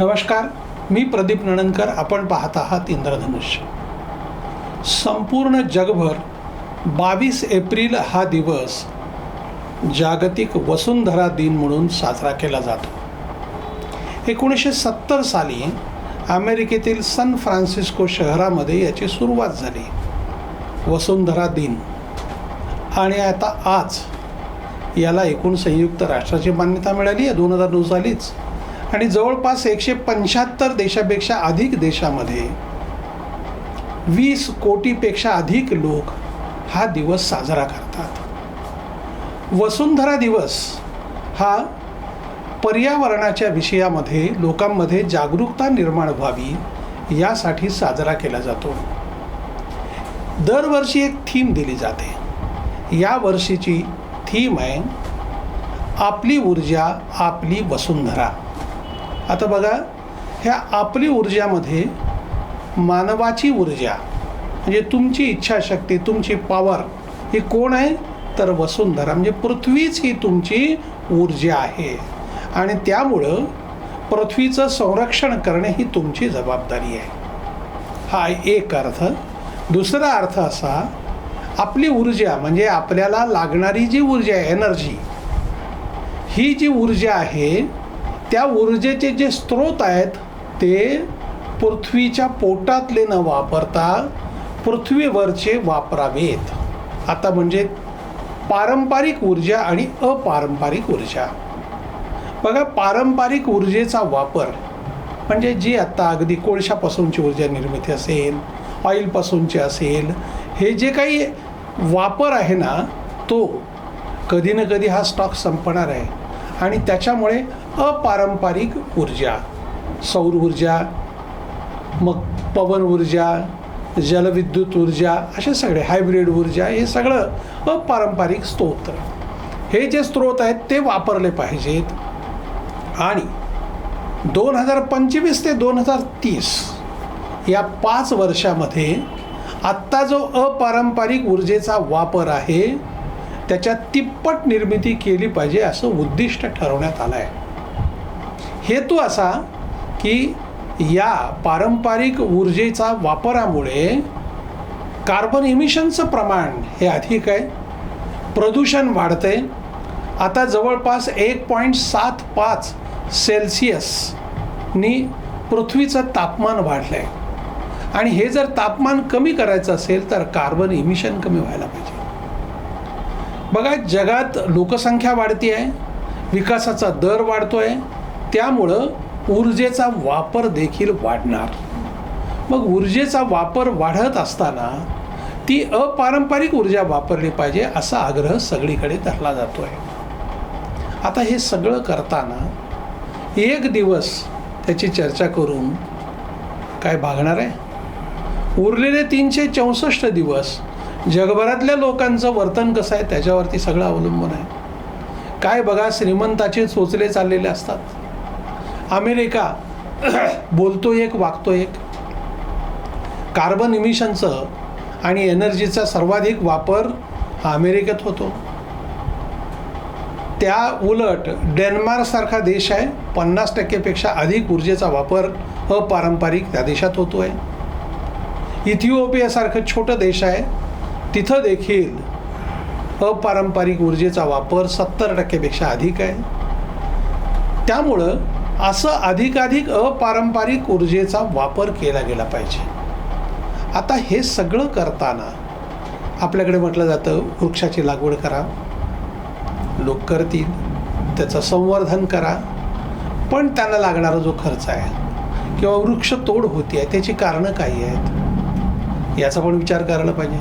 नमस्कार मी प्रदीप नणनकर आपण पाहत आहात इंद्रधनुष्य. संपूर्ण जगभर बावीस एप्रिल हा दिवस जागतिक वसुंधरा दिन म्हणून साजरा केला जातो. एकोणीसशे सत्तर साली अमेरिकेतील सन फ्रान्सिस्को शहरामध्ये याची सुरुवात झाली. वसुंधरा दिन. आणि आता आज याला एकूण संयुक्त राष्ट्राची मान्यता मिळाली आहे दोन हजार नऊ सालीच. आणि जवळपास एकशे पंच्याहत्तर देशापेक्षा अधिक देशामध्ये वीस कोटीपेक्षा अधिक लोक हा दिवस साजरा करतात. वसुंधरा दिवस हा पर्यावरणाच्या विषयामध्ये लोकांमध्ये जागरूकता निर्माण व्हावी यासाठी साजरा केला जातो. दरवर्षी एक थीम दिली जाते. या वर्षीची थीम आहे आपली ऊर्जा आपली वसुंधरा. आता बघा ह्या आपली ऊर्जामध्ये मानवाची ऊर्जा म्हणजे तुमची इच्छाशक्ती तुमची पॉवर ही कोण आहे? तर वसुंधरा म्हणजे पृथ्वीच ही तुमची ऊर्जा आहे. आणि त्यामुळं पृथ्वीचं संरक्षण करणे ही तुमची जबाबदारी आहे. हा एक अर्थ. दुसरा अर्थ असा आपली ऊर्जा म्हणजे आपल्याला लागणारी जी ऊर्जा आहे एनर्जी ही जी ऊर्जा आहे त्या ऊर्जेचे जे स्रोत आहेत ते पृथ्वीच्या पोटातले न वापरता पृथ्वीवरचे वापरावेत. आता म्हणजे पारंपरिक ऊर्जा आणि अपारंपरिक ऊर्जा. बघा पारंपरिक ऊर्जेचा वापर म्हणजे जी आत्ता अगदी कोळशापासूनची ऊर्जा निर्मिती असेल ऑइलपासूनची असेल हे जे काही वापर आहे ना तो कधी ना कधी हा स्टॉक संपणार आहे. आणि त्याच्यामुळे अपारंपरिक ऊर्जा सौर ऊर्जा मग पवन ऊर्जा जलविद्युत ऊर्जा असे सगळे हायब्रिड ऊर्जा हे सगळं अपारंपरिक स्रोत. हे जे स्रोत आहेत ते वापरले पाहिजेत. आणि दोन हजार पंचवीस ते दोन हजार तीस या पाच वर्षामध्ये आत्ता जो अपारंपरिक ऊर्जेचा वापर आहे त्याच्यात तिप्पट निर्मिती केली पाहिजे असं उद्दिष्ट ठरवण्यात आलं आहे हेतू असा की या पारंपरिक ऊर्जेचा वापरामुळे कार्बन इमिशनचं प्रमाण हे अधिक आहे प्रदूषण वाढते आता जवळपास एक पॉईंट सात पाच सेल्सिअसनी पृथ्वीचं तापमान वाढलं आहे आणि हे जर तापमान कमी करायचं असेल तर कार्बन इमिशन कमी व्हायला पाहिजे. बघा जगात लोकसंख्या वाढती आहे विकासाचा दर वाढतो आहे त्यामुळं ऊर्जेचा वापर देखील वाढणार. मग ऊर्जेचा वापर वाढत असताना ती अपारंपरिक ऊर्जा वापरली पाहिजे असा आग्रह सगळीकडे धरला जातो आहे आता हे सगळं करताना एक दिवस त्याची चर्चा करून काय भागणार आहे? उरलेले तीनशे चौसष्ट दिवस जगभरातल्या लोकांचं वर्तन कसं आहे? त्याच्यावरती सगळं अवलंबून आहे. काय बघा श्रीमंताचे चोचले चाललेले असतात. अमेरिका बोलतो एक वागतो एक. कार्बन इमिशनचं आणि एनर्जीचा सर्वाधिक वापर हा अमेरिकेत होतो. त्या उलट डेन्मार्कसारखा देश आहे पन्नास टक्केपेक्षा अधिक ऊर्जेचा वापर अपारंपरिक त्या देशात होतो आहे इथिओपियासारखं छोटं देश आहे तिथं देखील अपारंपरिक ऊर्जेचा वापर सत्तर टक्केपेक्षा अधिक आहे. त्यामुळं असं अधिकाधिक अपारंपरिक ऊर्जेचा वापर केला गेला पाहिजे. आता हे सगळं करताना आपल्याकडे म्हटलं जातं वृक्षाची लागवड करा लोक करतील त्याचं संवर्धन करा पण त्यांना लागणारा जो खर्च आहे किंवा वृक्ष तोड होती आहे त्याची कारणं काही आहेत? याचा पण विचार करायला पाहिजे.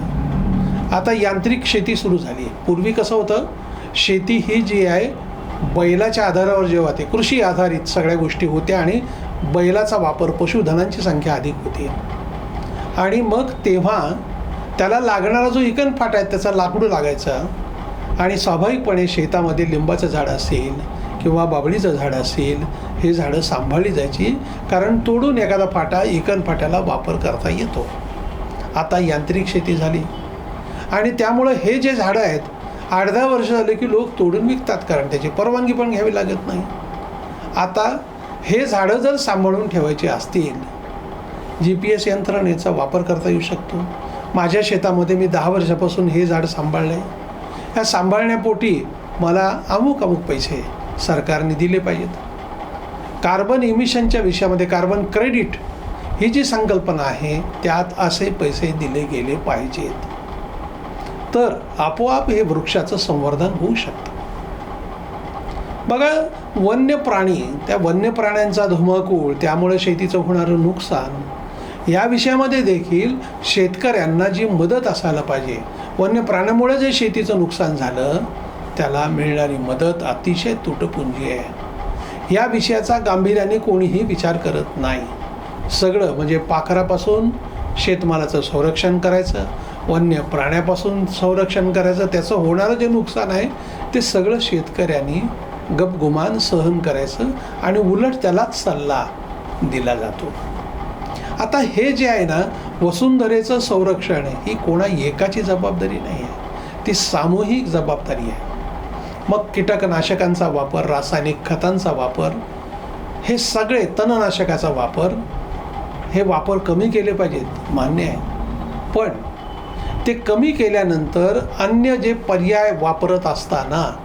आता यांत्रिक शेती सुरू झाली. आहे पूर्वी कसं होतं शेती ही जी आहे बैलाच्या आधारावर जेव्हा ते कृषी आधारित सगळ्या गोष्टी होत्या आणि बैलाचा वापर पशुधनांची संख्या अधिक होती. आणि मग तेव्हा त्याला लागणारा जो इकन फाट आहे त्याचा लाकडू लागायचा आणि स्वाभाविकपणे शेतामध्ये लिंबाचं झाड असेल किंवा बाबळीचं झाड असेल हे झाडं सांभाळली जायची कारण तोडून एखादा फाटा इकन फाट्याला वापर करता येतो. आता यांत्रिक शेती झाली. आणि त्यामुळं हे जे झाडं आहेत आठ दहा वर्ष झाले की लोक तोडून विकतात कारण त्याची परवानगी पण घ्यावी लागत नाही. आता हे झाडं जर सांभाळून ठेवायची असतील जी पी एस यंत्रणेचा वापर करता येऊ शकतो. माझ्या शेतामध्ये मी दहा वर्षापासून हे झाड सांभाळलं आहे ह्या सांभाळण्यापोटी मला अमुक अमुक पैसे सरकारने दिले पाहिजेत. कार्बन इमिशनच्या विषयामध्ये कार्बन क्रेडिट ही जी संकल्पना आहे त्यात असे पैसे दिले गेले पाहिजेत. तर आपोआप हे वृक्षाचं संवर्धन होऊ शकतं. बघा वन्य प्राणी त्या वन्य प्राण्यांचा धुमाकूळ त्यामुळे शेतीचं होणारं नुकसान या विषयामध्ये देखील शेतकऱ्यांना जी मदत असायला पाहिजे वन्य प्राण्यामुळे जे शेतीचं नुकसान झालं त्याला मिळणारी मदत अतिशय तुटपुंजी आहे. या विषयाचा गांभीर्याने कोणीही विचार करत नाही. सगळं म्हणजे पाखरापासून शेतमालाचं संरक्षण करायचं वन्य प्राण्यापासून संरक्षण करायचं त्याचं होणारं जे नुकसान आहे ते सगळं शेतकऱ्यांनी गपगुमान सहन करायचं आणि उलट त्यालाच सल्ला दिला जातो. आता हे जे आहे ना वसुंधरेचं संरक्षण ही कोणा एकाची जबाबदारी नाही आहे. ती सामूहिक जबाबदारी आहे. मग कीटकनाशकांचा वापर रासायनिक खतांचा वापर हे सगळे तणनाशकाचा वापर हे वापर कमी केले पाहिजेत मान्य आहे. पण ते कमी केल्यानंतर अन्य जे पर्याय वापरत असताना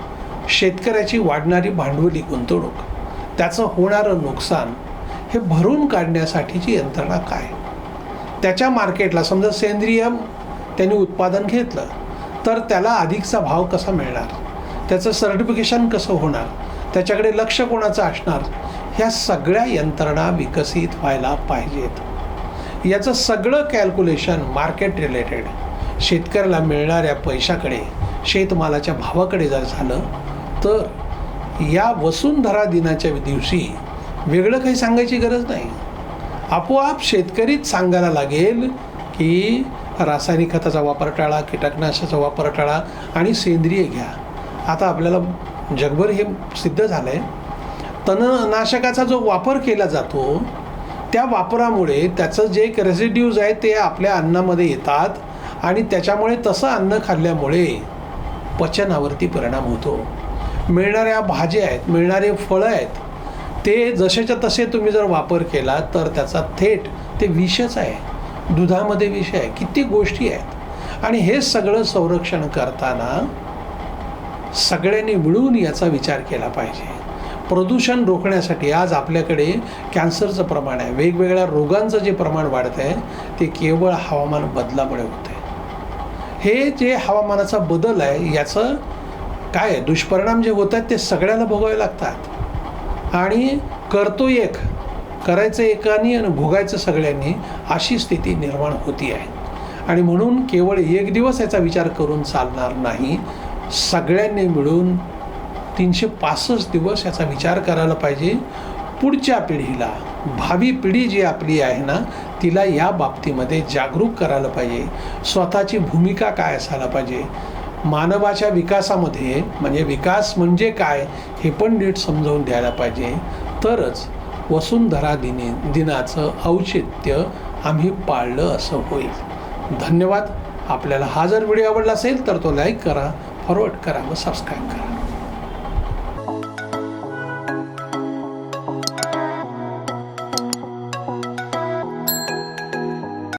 शेतकऱ्याची वाढणारी भांडवली गुंतवणूक त्याचं होणारं नुकसान हे भरून काढण्यासाठीची यंत्रणा काय? त्याच्या मार्केटला समजा सेंद्रिय त्यांनी उत्पादन घेतलं तर त्याला अधिकचा भाव कसा मिळणार? त्याचं सर्टिफिकेशन कसं होणार? त्याच्याकडे लक्ष कोणाचं असणार? ह्या सगळ्या यंत्रणा विकसित व्हायला पाहिजेत. याचं सगळं कॅल्क्युलेशन मार्केट रिलेटेड शेतकऱ्याला मिळणाऱ्या पैशाकडे शेतमालाच्या भावाकडे जर झालं तर या वसुंधरा दिनाच्या दिवशी वेगळं काही सांगायची गरज नाही. आपोआप शेतकरीच सांगायला लागेल की रासायनिक खताचा वापर टाळा कीटकनाशकाचा वापर टाळा आणि सेंद्रिय घ्या. आता आपल्याला जगभर हे सिद्ध झालं आहे तणनाशकाचा जो वापर केला जातो त्या वापरामुळे त्याचं जे एक रेसिड्यूज आहे ते आपल्या अन्नामध्ये येतात. आणि त्याच्यामुळे तसं अन्न खाल्ल्यामुळे पचनावरती परिणाम होतो. मिळणाऱ्या भाज्या आहेत मिळणारे फळं आहेत ते जसेच्या तसे तुम्ही जर वापर केला तर त्याचा थेट ते विषच आहे. दुधामध्ये विष आहे किती गोष्टी आहेत. आणि हे सगळं संरक्षण करताना सगळ्यांनी मिळून याचा विचार केला पाहिजे. प्रदूषण रोखण्यासाठी आज आपल्याकडे कॅन्सरचं प्रमाण आहे. वेगवेगळ्या रोगांचं जे प्रमाण वाढत आहे ते केवळ हवामान बदलामुळे होतं आहे हे जे हवामानाचा बदल आहे याचं काय दुष्परिणाम जे होत आहेत ते सगळ्यांना भोगावे लागतात. आणि करतो एक करायचं एकानी आणि भोगायचं सगळ्यांनी अशी स्थिती निर्माण होती आहे. आणि म्हणून केवळ एक दिवस याचा विचार करून चालणार नाही. सगळ्यांनी मिळून तीनशे पासष्ट दिवस याचा विचार करायला पाहिजे. पुढच्या पिढीला भावी पिढी जी आपली आहे ना तिला या बाबतीमध्ये जागरूक करायला पाहिजे. स्वतःची भूमिका काय असायला पाहिजे? मानवाच्या विकासामध्ये म्हणजे विकास म्हणजे काय हे पण नीट समजावून द्यायला पाहिजे. तरच वसुंधरा दिने दिनाचं औचित्य आम्ही पाळलं असं होईल. धन्यवाद. आपल्याला हा जर व्हिडिओ आवडला असेल तर तो लाईक करा फॉरवर्ड करा व सबस्क्राईब करा.